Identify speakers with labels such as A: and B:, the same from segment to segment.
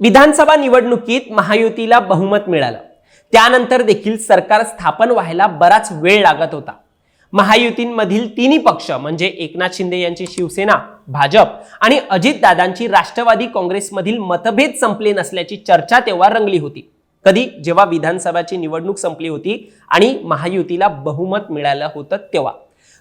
A: विधानसभा निवडणुकीत महायुतीला बहुमत मिळालं. त्यानंतर देखील सरकार स्थापन व्हायला बराच वेळ लागत होता. महायुतींमधील तिन्ही पक्ष म्हणजे एकनाथ शिंदे यांची शिवसेना भाजप आणि अजितदादांची राष्ट्रवादी काँग्रेसमधील मतभेद संपले नसल्याची चर्चा तेव्हा रंगली होती. कधी? जेव्हा विधानसभाची निवडणूक संपली होती आणि महायुतीला बहुमत मिळालं होतं तेव्हा.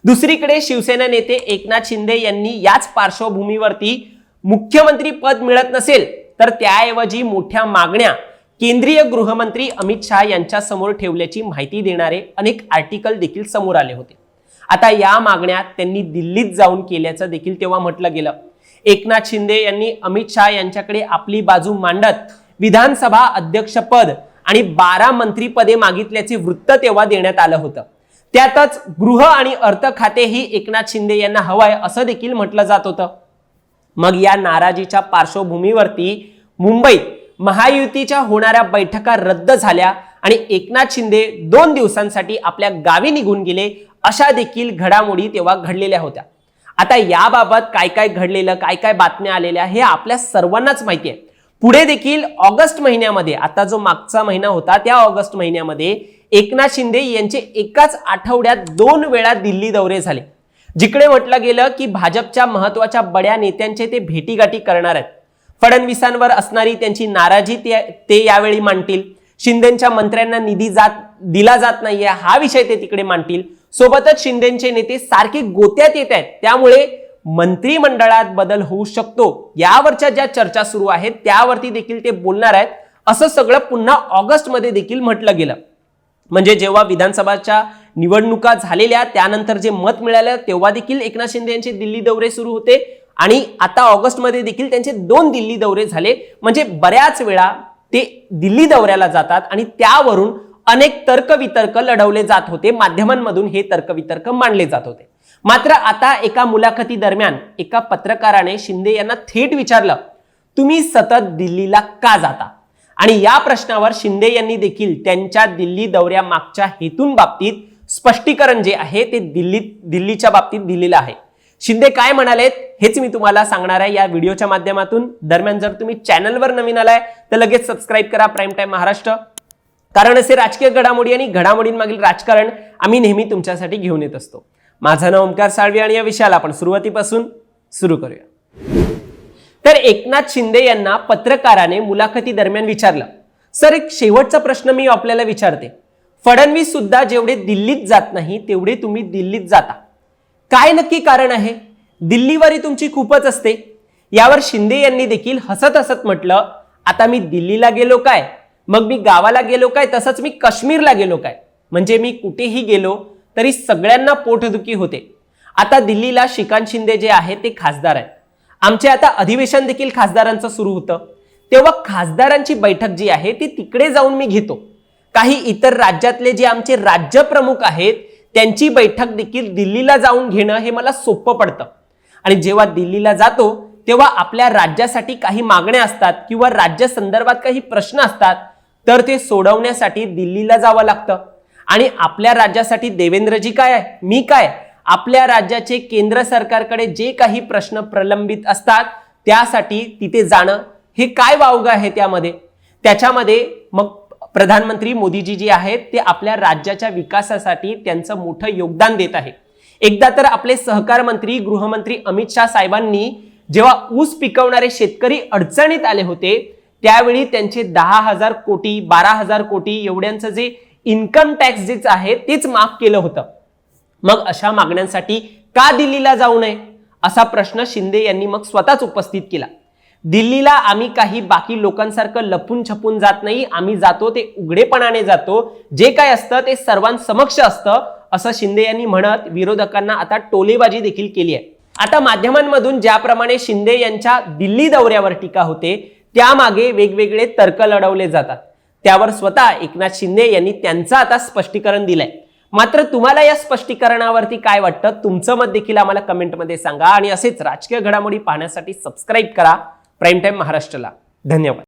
A: दुसरीकडे शिवसेना नेते एकनाथ शिंदे यांनी याच पार्श्वभूमीवरती मुख्यमंत्री पद मिळत नसेल तर त्याऐवजी मोठ्या मागण्या केंद्रीय गृहमंत्री अमित शहा यांच्या समोर ठेवल्याची माहिती देणारे अनेक आर्टिकल देखील समोर आले होते. आता या मागण्या त्यांनी दिल्लीत जाऊन केल्याचं देखील तेव्हा म्हटलं गेलं. एकनाथ शिंदे यांनी अमित शहा यांच्याकडे आपली बाजू मांडत विधानसभा अध्यक्षपद आणि बारा मंत्रीपदे मागितल्याचे वृत्त तेव्हा देण्यात आलं होतं. त्यातच गृह आणि अर्थ खातेही एकनाथ शिंदे यांना हवंय असं देखील म्हटलं जात होतं. मग या नाराजीच्या पार्श्वभूमीवरती मुंबईत महायुतीच्या होणाऱ्या बैठका रद्द झाल्या आणि एकनाथ शिंदे दोन दिवसांसाठी आपल्या गावी निघून गेले अशा देखील घडामोडी तेव्हा घडलेल्या होत्या. आता याबाबत काय काय घडलेलं काय काय बातम्या आलेल्या हे आपल्या सर्वांनाच माहिती आहे. पुढे देखील ऑगस्ट महिन्यामध्ये आता जो मागचा महिना होता त्या ऑगस्ट महिन्यामध्ये एकनाथ शिंदे यांचे एकाच आठवड्यात दोन वेळा दिल्ली दौरे झाले. जिकडे म्हटलं गेलं की भाजपच्या महत्त्वाच्या बड्या नेत्यांचे ते भेटीगाठी करणार आहेत. फडणवीसांवर असणारी त्यांची नाराजी ते यावेळी मांडतील. शिंदेच्या मंत्र्यांना निधी जात दिला जात नाहीये हा विषय ते तिकडे मांडतील. सोबतच शिंदेचे नेते सारखे गोत्यात येत आहेत. त्यामुळे मंत्रिमंडळात बदल होऊ शकतो. यावरच्या ज्या चर्चा सुरू आहेत त्यावरती देखील ते बोलणार आहेत. असं सगळं पुन्हा ऑगस्टमध्ये देखील म्हटलं गेलं. म्हणजे जेव्हा विधानसभाच्या निवडणुका झालेल्या त्यानंतर जे मत मिळालं तेव्हा देखील एकनाथ शिंदे यांचे दिल्ली दौरे सुरू होते. आणि आता ऑगस्टमध्ये देखील त्यांचे दोन दिल्ली दौरे झाले. म्हणजे बऱ्याच वेळा ते दिल्ली दौऱ्याला जातात आणि त्यावरून अनेक तर्कवितर्क लढवले जात होते. माध्यमांमधून हे तर्कवितर्क मांडले जात होते. मात्र आता एका मुलाखती दरम्यान एका पत्रकाराने शिंदे यांना थेट विचारलं तुम्ही सतत दिल्लीला का जाता? आणि या प्रश्नावर शिंदे यांनी देखील त्यांच्या दिल्ली दौऱ्या मागच्या हेतून बाबतीत स्पष्टीकरण जे आहे ते दिल्लीत दिल्लीच्या बाबतीत दिलेलं आहे. शिंदे काय म्हणालेत हेच मी तुम्हाला सांगणार आहे. या व्हिडिओच्या माध्यमातून दरम्यान जर तुम्ही चॅनलवर नवीन आलाय तर लगेच सबस्क्राईब करा प्राईम टाइम महाराष्ट्र. कारण असे राजकीय घडामोडी आणि घडामोडींमागील राजकारण आम्ही नेहमी तुमच्यासाठी घेऊन येत असतो. माझं नाव ओमकार साळवी आणि या विषयाला आपण सुरुवातीपासून सुरू करूया. तर एकनाथ शिंदे यांना पत्रकाराने मुलाखती दरम्यान विचारलं सर एक शेवटचा प्रश्न मी आपल्याला विचारते. फडणवीस सुद्धा जेवढे दिल्लीत जात नाही तेवढे तुम्ही दिल्लीत जाता. काय नक्की कारण आहे? दिल्लीवारी तुमची खूपच असते. यावर शिंदे यांनी देखील हसत हसत म्हटलं आता मी दिल्लीला गेलो काय? मग मी गावाला गेलो काय? तसंच मी काश्मीरला गेलो काय? म्हणजे मी कुठेही गेलो तरी सगळ्यांना पोटदुखी होते. आता दिल्लीला श्रीकांत शिंदे जे आहे ते खासदार आहेत. आमचे आता अधिवेशन देखील खासदारांचं सुरू होतं. तेव्हा खासदारांची बैठक जी आहे ती तिकडे जाऊन मी घेतो. काही इतर राज्यातले जे आमचे राज्य प्रमुख आहेत त्यांची बैठक देखील दिल्लीला जाऊन घेणं हे मला सोपं पडतं. आणि जेव्हा दिल्लीला जातो तेव्हा आपल्या राज्यासाठी काही मागण्या असतात किंवा राज्य संदर्भात काही प्रश्न असतात तर ते सोडवण्यासाठी दिल्लीला जावं लागतं. आणि आपल्या राज्यासाठी देवेंद्रजी काय आहे? मी काय? आपल्या राज्याचे केंद्र सरकारकडे जे काही प्रश्न प्रलंबित असतात त्यासाठी तिथे जाणं हे काय वावगं आहे त्यामध्ये? त्याच्यामध्ये मग प्रधानमंत्री मोदीजी जे आहेत ते आपल्या राज्याच्या विकासासाठी त्यांचं मोठं योगदान देत आहे एकदा तर आपले सहकार मंत्री गृहमंत्री अमित शाह साहेबांनी जेव्हा ऊस पिकवणारे शेतकरी अडचणीत आले होते त्यावेळी त्यांचे दहा हजार कोटी बारा हजार कोटी एवढ्यांचं जे इन्कम टॅक्स जे आहे तेच माफ केलं होतं. मग अशा मागण्यांसाठी का दिल्लीला जाऊ नये? असा प्रश्न शिंदे यांनी मग स्वतःच उपस्थित केला. दिल्लीला आम्ही काही बाकी लोकांसारखं लपून छपून जात नाही. आम्ही जातो ते उघडेपणाने जातो. जे काय असतं ते सर्वांसमक्ष असतं असं शिंदे यांनी म्हणत विरोधकांना आता टोलेबाजी देखील केली आहे. आता माध्यमांमधून ज्याप्रमाणे शिंदे यांच्या दिल्ली दौऱ्यावर टीका होते त्यामागे वेगवेगळे तर्क लढवले जातात. त्यावर स्वतः एकनाथ शिंदे यांनी त्यांचं आता स्पष्टीकरण दिलंय. मात्र तुम्हाला या स्पष्टीकरणावरती काय वाटतं? तुमचं मत देखील आम्हाला कमेंटमध्ये सांगा आणि असेच राजकीय घडामोडी पाहण्यासाठी सबस्क्राईब करा. प्राईम टाईम महाराष्ट्रला. धन्यवाद.